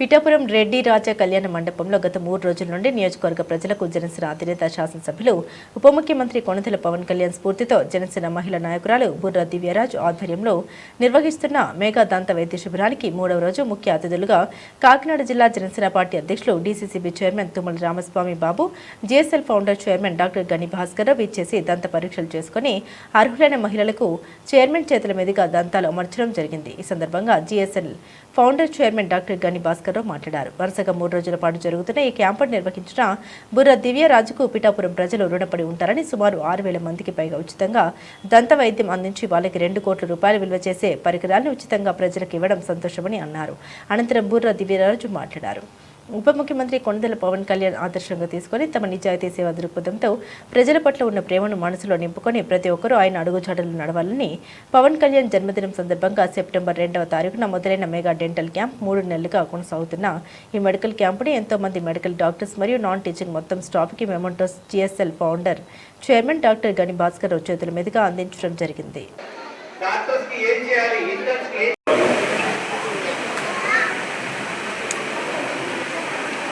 పిఠాపురం రెడ్డి రాజా కళ్యాణ మండపంలో గత మూడు రోజుల నుండి నియోజకవర్గ ప్రజలకు జనసేన అధినేత శాసనసభ్యులు ఉప ముఖ్యమంత్రి కొణిదెల పవన్ కళ్యాణ్ స్ఫూర్తితో జనసేన మహిళా నాయకురాలు బుర్ర దివ్యరాజ్ ఆధ్వర్యంలో నిర్వహిస్తున్న మేఘా దంత వైద్య శిబిరానికి మూడవ రోజు ముఖ్య అతిథులుగా కాకినాడ జిల్లా జనసేన పార్టీ అధ్యక్షులు DCCB chairman Tummala Ramaswamy Babu JSL founder chairman doctor Gani Bhaskar Rao ఇచ్చేసి దంత పరీక్షలు చేసుకుని అర్హులైన మహిళలకు చైర్మన్ చేతుల మీదుగా దంతాలు అమర్చడం జరిగింది. ఈ సందర్భంగా GSL founder chairman doctor Gani Bhaskar రావు మాట్లాడారు. వరుసగా మూడు రోజుల పాటు జరుగుతున్న ఈ క్యాంపును నిర్వహించిన బుర్ర దివ్యరాజుకు పిఠాపురం ప్రజలు రుణపడి ఉంటారని సుమారు ఆరు వేల మందికి పైగా ఉచితంగా దంత వైద్యం అందించి వాళ్ళకి రెండు కోట్ల రూపాయలు విలువ చేసే పరికరాలను ఉచితంగా ప్రజలకు ఇవ్వడం సంతోషమని అన్నారు. అనంతరం బుర్ర దివ్యరాజు మాట్లాడారు. ఉప ముఖ్యమంత్రి కొండదల పవన్ కళ్యాణ్ ఆదర్శంగా తీసుకొని తమ నిజాయితీ సేవ దృక్పథంతో ప్రజల పట్ల ఉన్న ప్రేమను మనసులో నింపుకొని ప్రతి ఒక్కరూ ఆయన అడుగుజాడలు నడవాలని పవన్ కళ్యాణ్ జన్మదినం సందర్భంగా సెప్టెంబర్ రెండవ తారీఖున మొదలైన మెగా డెంటల్ క్యాంప్ మూడు నెలలుగా కొనసాగుతున్న ఈ మెడికల్ క్యాంపుని ఎంతో మంది మెడికల్ డాక్టర్స్ మరియు నాన్ టీచింగ్ మొత్తం స్టాఫ్కి mementos GSL founder chairman doctor Gani Bhaskar Rao చేతుల మీదుగా అందించడం జరిగింది. డాక్టర్స్కి ఏం చేయాలి ఇంటర్న్స్కి ఏం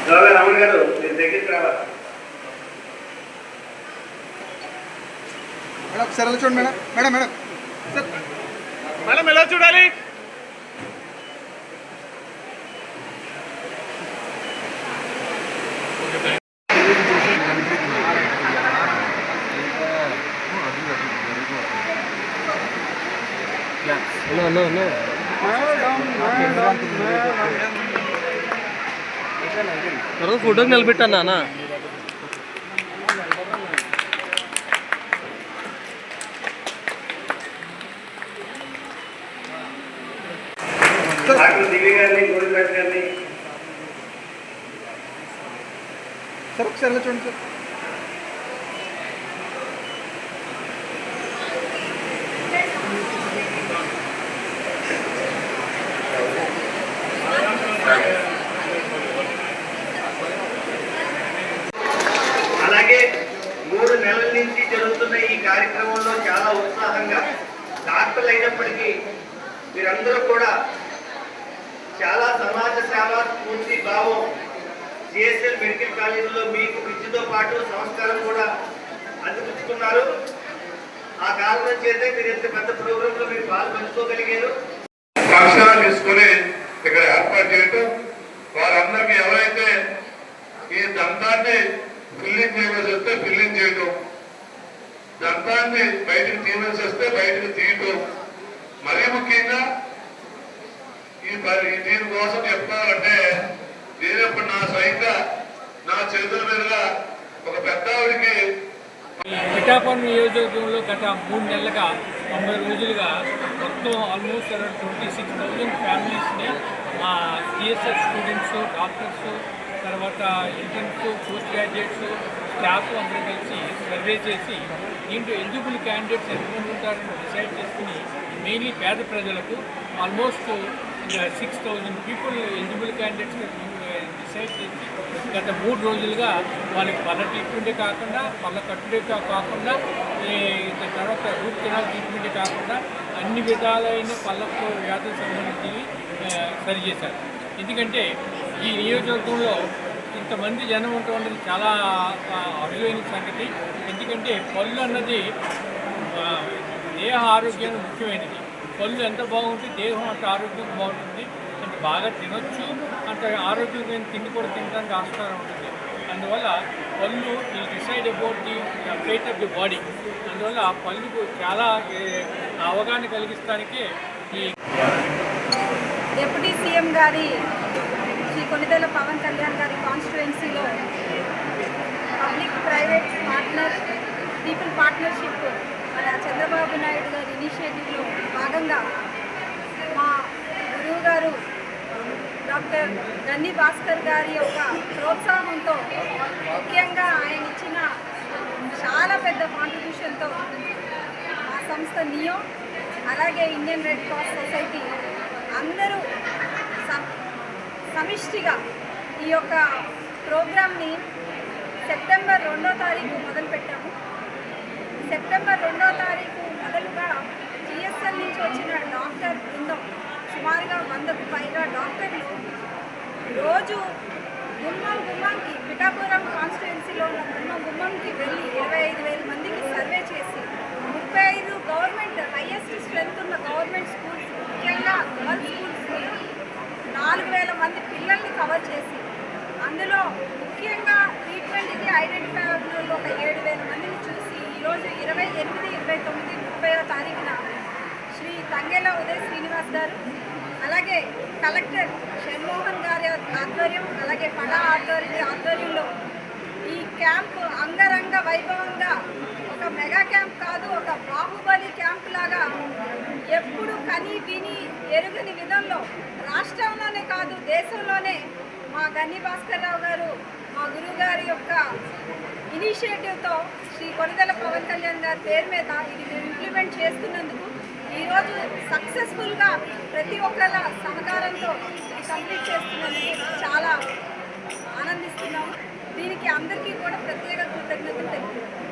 రావాలి రమణ గారు మీరు దగ్గరికి రావాలి మేడం ఒకసారి ఇలా చూడండి madam madam madam sir madam ఎలా చూడాలి తర్వాత ఫోటోకి నిలబెట్టాను నాన్న. డాక్టర్ గారిని గోవిందరాజ్ గారిని సార్ ఒకసారి చూడండి సార్ అలాగే మూడు నెలల నుంచి జరుగుతున్న ఈ కార్యక్రమంలో చాలా ఉత్సాహంగా డాక్టర్లు అయినప్పటికీ మీరందరూ కూడా చాలా సమాజ సేవ స్ఫూర్తి భావం జిఎస్ఎల్ మెడికల్ కాలేజీలో మీకు విద్యతో పాటు సంస్కారం కూడా అందిపుచ్చుకున్నారు. ఆ కారణం చేతే మీరు ఇంత పెద్ద ప్రోగ్రాంలో మీరు పాలు పంచుకోగలిగారు లక్ష్యాలు తీసుకొని ఇక్కడ ఏర్పాటు చేయటం వారందరికీ ఎవరైతే ఈ దంతాన్ని ఫిల్లింగ్ చేయవలసి వస్తే ఫిల్లింగ్ చేయటం దంతాన్ని బయటకు తీయవలసి వస్తే బయటకు తీయటం. మరీ ముఖ్యంగా ఈ దీని కోసం చెప్తానంటే నేనప్పుడు నా స్వయంగా నా చేతుల మీదుగా ఒక పెద్ద ఆవిడికి పిఠాపురం నియోజకవర్గంలో గత మూడు నెలలుగా తొంభై రోజులుగా మొత్తం almost around twenty six thousand ఫ్యామిలీస్ని మా సిఎస్ఎస్ స్టూడెంట్స్ డాక్టర్స్ తర్వాత ఇంటర్న్స్ పోస్ట్ గ్రాడ్యుయేట్స్ స్టాఫ్ అందరూ కలిసి సర్వే చేసి దీంట్లో ఎలిజిబుల్ క్యాండిడేట్స్ ఎంతమంది ఉంటారని డిసైడ్ చేసుకుని మెయిన్లీ పేద ప్రజలకు almost six thousand people eligible candidates decide చేసి గత మూడు రోజులుగా వాళ్ళకి పళ్ళ ట్రీట్మెంటే కాకుండా పళ్ళ కట్టుడే కాకుండా తర్వాత రూట్ కెనాల్ ట్రీట్మెంటే కాకుండా అన్ని విధాలైన పళ్ళకు వ్యాధులకు సంబంధించి సరిచేశారు ఎందుకంటే ఈ నియోజకవర్గంలో ఇంతమంది జనం ఉండటం చాలా అరుదైన సంగతి. ఎందుకంటే పళ్ళు అన్నది దేహ ఆరోగ్యానికి ముఖ్యమైనది. పళ్ళు ఎంత బాగుంటే దేహం అంత ఆరోగ్యం బాగుంటుంది. అంత బాగా తినొచ్చు. అంత ఆరోగ్యమైన తిండి కూడా తినడానికి ఆస్కారం ఉంటుంది. అందువల్ల పళ్ళు ఈ decide about the fate of the body. అందువల్ల ఆ పళ్ళుకు చాలా అవగాహన కలిగిస్తానికి ఈ డిప్యూటీ సీఎం గారి కొనిదెల పవన్ కళ్యాణ్ గారి కాన్స్టిట్యుయెన్సీలో public private partner people partnership మన చంద్రబాబు నాయుడు గారి ఇనిషియేటివ్లో భాగంగా మా గురువు గారు డాక్టర్ గన్ని భాస్కర్ గారి యొక్క ప్రోత్సాహంతో ముఖ్యంగా ఆయన ఇచ్చిన చాలా పెద్ద కాంట్రిబ్యూషన్తో ఆ సంస్థ నియో అలాగే ఇండియన్ రెడ్ క్రాస్ సొసైటీ అందరూ సమిష్టిగా ఈ యొక్క ప్రోగ్రామ్ని సెప్టెంబర్ రెండో తారీఖు మొదలుపెట్టాము. సెప్టెంబర్ రెండో తారీఖు మొదలుగా జిఎస్ఎల్ నుంచి వచ్చిన డాక్టర్ బృందం సుమారుగా వందకు పైగా డాక్టర్లు రోజు గుమ్మం గుమ్మంకి పిఠాపురం కాన్స్టిట్యున్సీలో ఉన్న గుమ్మం గుమ్మంకి వెళ్ళి ఇరవై ఐదు వేల మందికి సర్వే చేసి ముప్పై ఐదు గవర్నమెంట్ హైయెస్ట్ స్ట్రెంత్ ఉన్న గవర్నమెంట్ స్కూల్స్ ముఖ్యంగా గర్ల్స్ స్కూల్స్ని నాలుగు వేల మంది పిల్లల్ని కవర్ చేసి అందులో ముఖ్యంగా ట్రీట్మెంట్కి ఐడెంటిఫై అయిన వాళ్ళు ఒక ఏడు వేల మందిని చూసి ఈరోజు ఇరవై ఎనిమిది ఇరవై తొమ్మిది ముప్పైవ తారీఖున శ్రీ తంగేల ఉదయ్ శ్రీనివాస్ గారు అలాగే కలెక్టర్ షణ్మోహన్ గారి ఆధ్వర్యం అలాగే పడా ఆధ్వర్యం ఆధ్వర్యంలో ఈ క్యాంప్ అంగరంగ వైభవంగా ఒక మెగా క్యాంప్ కాదు ఒక బాహుబలి క్యాంప్ లాగా ఎప్పుడు కని విని ఎరుగని విధంలో రాష్ట్రంలోనే కాదు దేశంలోనే మా గన్ని భాస్కర్ రావు గారు మా గురువు గారి యొక్క ఇనిషియేటివ్తో శ్రీ కొనిదల పవన్ కళ్యాణ్ గారి పేరు మీద ఇది మేము ఇంప్లిమెంట్ చేస్తున్నందుకు ఈరోజు సక్సెస్ఫుల్గా ప్రతి ఒక్కళ్ళ సహకారంతో కంప్లీట్ చేస్తున్నందుకు చాలా ఆనందిస్తున్నాము. దీనికి అందరికీ కూడా ప్రత్యేక కృతజ్ఞతలు తెలుపుతున్నాం